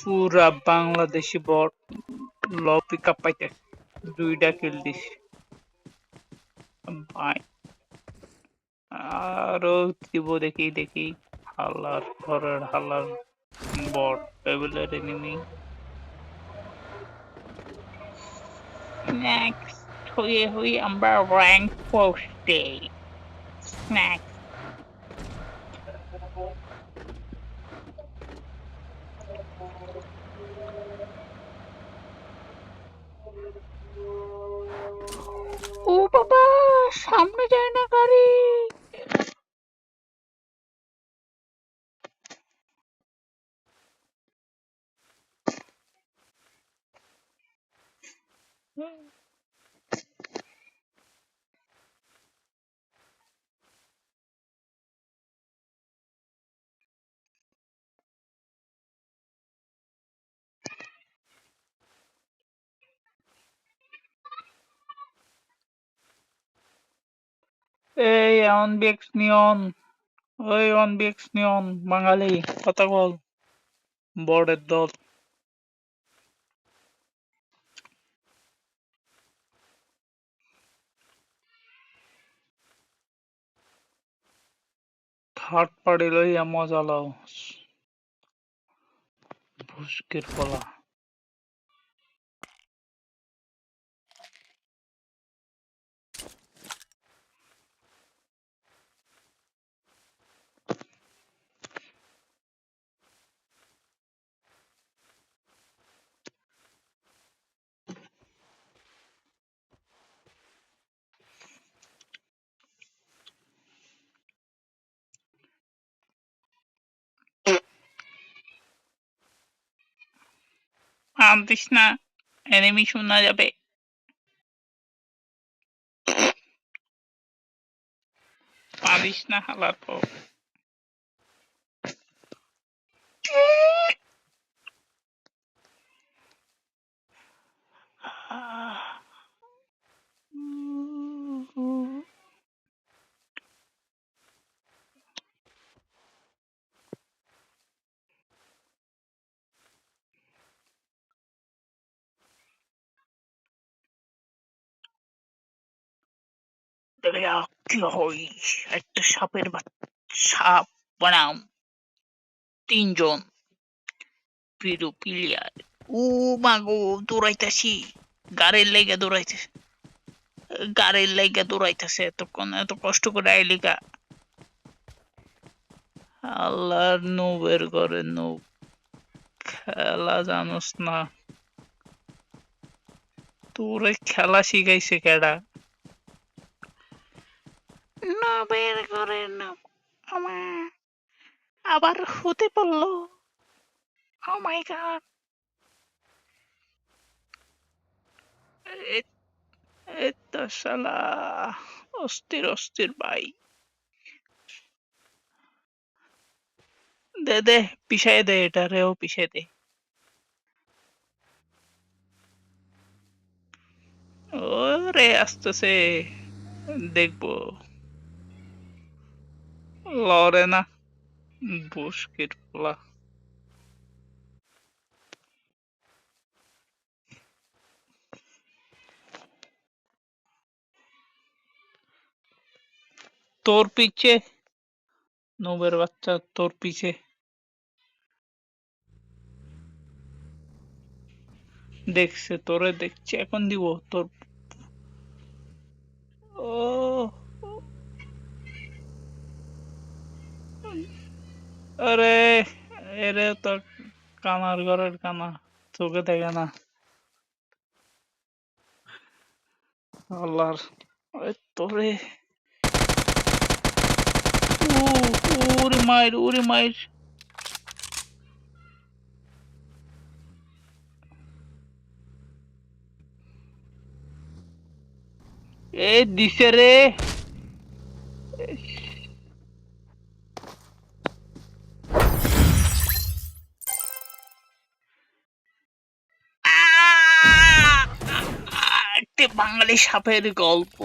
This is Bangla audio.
পুরা বাংলাদেশি বট ল পিক আপ পাইতে। দুইটা কিল দিস। ভাই, আরও দিব দেখি দেখি। হাল্লার ঘরের হাল্লার বট টেবিলের এনিমি নেক্সট হয়ে হয়ে আমরা র্যাঙ্ক পোস্টে স্ন্যাক্স ও বাবা সামনে যায় না গাড়ি। এই অন বিএক্স নিয়ন ওই অন বিএক্স নিয়ন বাঙালি কথা বল বড়ের দল থার্ড পার্টি লইয়া মজা লও ভুসকের পলা আনতিস না এনেমি শোনা যাবে। পারিস না হালার দেখে কি হই, একটা সাপের সাপ বানাম। তিনজন। পিরু পিলিয়ার ও মাগো দৌড়াইতাছি। গাড়ির লেগে দৌড়াইতেছে। গাড়ির লেগে দৌড়াইতেছে এতক্ষণ, এত কষ্ট করে আইলিকা আল্লাহর নৌবের ঘরে নৌ খেলা জানোস না। তোরে খেলা শিখাইছে কেডা? নবের নব আমার আবার হতে পারল ও মাই গড এতো শালা অস্থির অস্থির ভাই। দে দে পিছাই দে এটা রেও পিছাই দে। ওরে, আসতেছে। দেখব। লড়ে না বুসকির পোলা। তোর পিছে, নবের বাচ্চা তোর পিছে। দেখছে, তোরে দেখছে, এখন দিব তোর ও আরে, এরে তো কানার ঘরের কানা, চোখে দেখে না। আল্লাহর তোরে। ওরে মায়ের ওরে মায়ের এ দিছে রে। বাঙালি সাপের গল্প।